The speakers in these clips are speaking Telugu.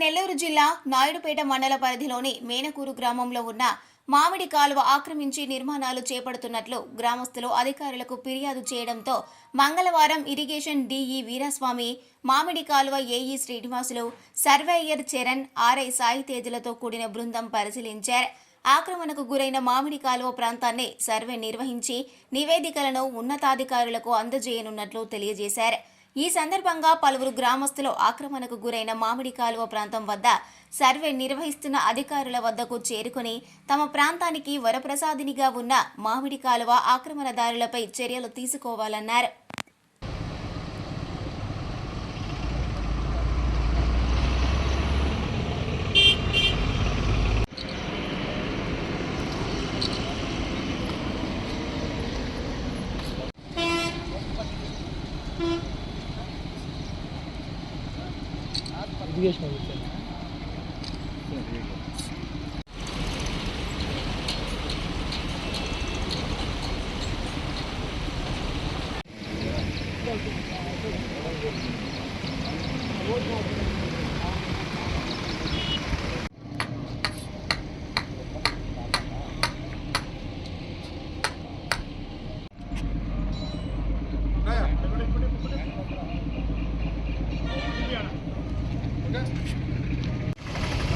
నెల్లూరు జిల్లా నాయుడుపేట మండల పరిధిలోని మేనకూరు గ్రామంలో ఉన్న మామిడి కాలువ ఆక్రమించి నిర్మాణాలు చేపడుతున్నట్లు గ్రామస్తులు అధికారులకు ఫిర్యాదు చేయడంతో మంగళవారం ఇరిగేషన్ డిఈ వీరాస్వామి మామిడి కాలువ A E Srinivasulu surveyor Charan R I Sai తేజులతో కూడిన బృందం పరిశీలించారు. ఆక్రమణకు గురైన మామిడి కాలువ ప్రాంతాన్ని సర్వే నిర్వహించి నివేదికలను ఉన్నతాధికారులకు అందజేయనున్నట్లు తెలియజేశారు. ఈ సందర్భంగా పలువురు గ్రామస్తులు ఆక్రమణకు గురైన మామిడి కాలువ ప్రాంతం వద్ద సర్వే నిర్వహిస్తున్న అధికారుల వద్దకు చేరుకుని తమ ప్రాంతానికి వరప్రసాదినిగా ఉన్న మామిడి కాలువ ఆక్రమణదారులపై చర్యలు తీసుకోవాలన్నారు. вещь на лице. Вот, вот, вот.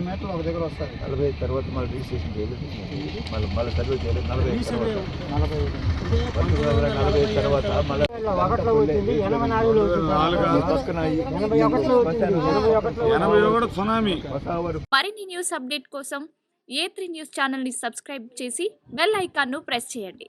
నలభై మీటర్లు ఒక దగ్గర వస్తుంది. నలభై తర్వాత మళ్ళీ రిజిస్ట్రేషన్ చేయలేదు. మళ్ళీ మళ్ళీ సర్వే చేయలేదు. నలభై నలభై తర్వాత మళ్ళీ ఒకటిలో వచ్చింది. ఎనభై నాలుగులో ఎనభై ఒకటి సునామీ. మరిన్ని న్యూస్ అప్డేట్ కోసం ఏ త్రీ న్యూస్ ఛానల్ని సబ్స్క్రైబ్ చేసి బెల్ ఐకాన్ను ప్రెస్ చేయండి.